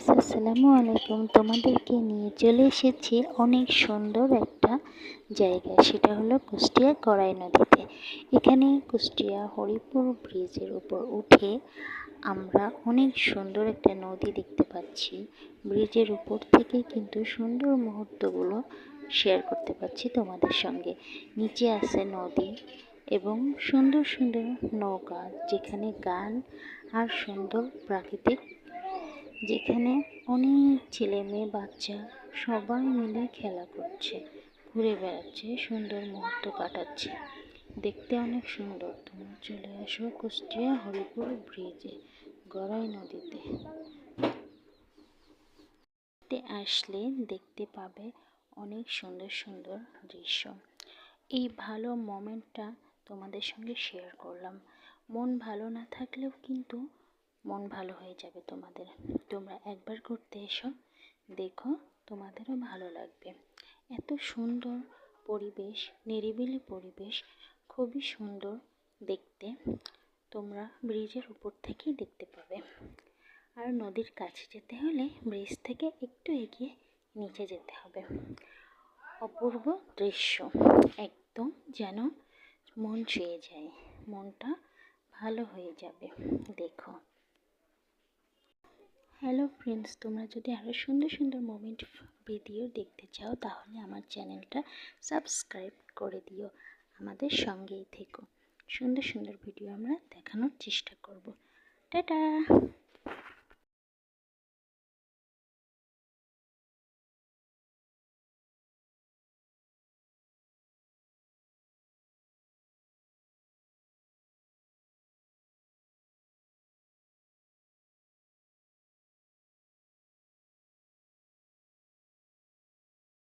Guys, আসসালামু আলাইকুম। তোমাদেরকে নিয়ে চলে এসেছি অনেক সুন্দর একটা জায়গা সেটা হলো কুষ্টিয়া করাই নদীতে। এখানে কুষ্টিয়া হরিপুর ব্রিজের উপর উঠে আমরা অনেক সুন্দর একটা নদী দেখতে পাচ্ছি। ব্রিজের উপর থেকে কিন্তু সুন্দর মুহূর্তগুলো শেয়ার করতে পারছি তোমাদের সঙ্গে। নিচে আছে নদী এবং সুন্দর সুন্দর নৌকা যেখানে গান আর সুন্দর প্রাকৃতিক যেখানে অনেক ছেলে মেয়ে, বাচ্চা সবাই মিলে খেলা করছে, ঘুরে বেড়াচ্ছে, সুন্দর মুহূর্ত কাটাচ্ছে। দেখতে অনেক সুন্দর। তোমরা চলে আসো কুষ্টিয়া হরিপুর ব্রিজে, গড়াই নদীতে। আসলে দেখতে পাবে অনেক সুন্দর সুন্দর দৃশ্য। এই ভালো মোমেন্টটা তোমাদের সঙ্গে শেয়ার করলাম। মন ভালো না থাকলেও কিন্তু মন ভালো হয়ে যাবে তোমাদের। তোমরা একবার ঘুরতে এসো, দেখো তোমাদেরও ভালো লাগবে। এত সুন্দর পরিবেশ, নিরিবিলি পরিবেশ, খুবই সুন্দর দেখতে। তোমরা ব্রিজের উপর থেকেই দেখতে পাবে। আর নদীর কাছে যেতে হলে ব্রিজ থেকে একটু এগিয়ে নিচে যেতে হবে। অপূর্ব দৃশ্য, একদম যেন মন ছুঁয়ে যায়। মনটা ভালো হয়ে যাবে। দেখো। হ্যালো ফ্রেন্ডস তোমরা যদি আরও সুন্দর সুন্দর মোমেন্ট ভিডিও দেখতে চাও, তাহলে আমার চ্যানেলটা সাবস্ক্রাইব করে দিও। আমাদের সঙ্গেই থেকো। সুন্দর সুন্দর ভিডিও আমরা দেখানোর চেষ্টা করব। টাটা!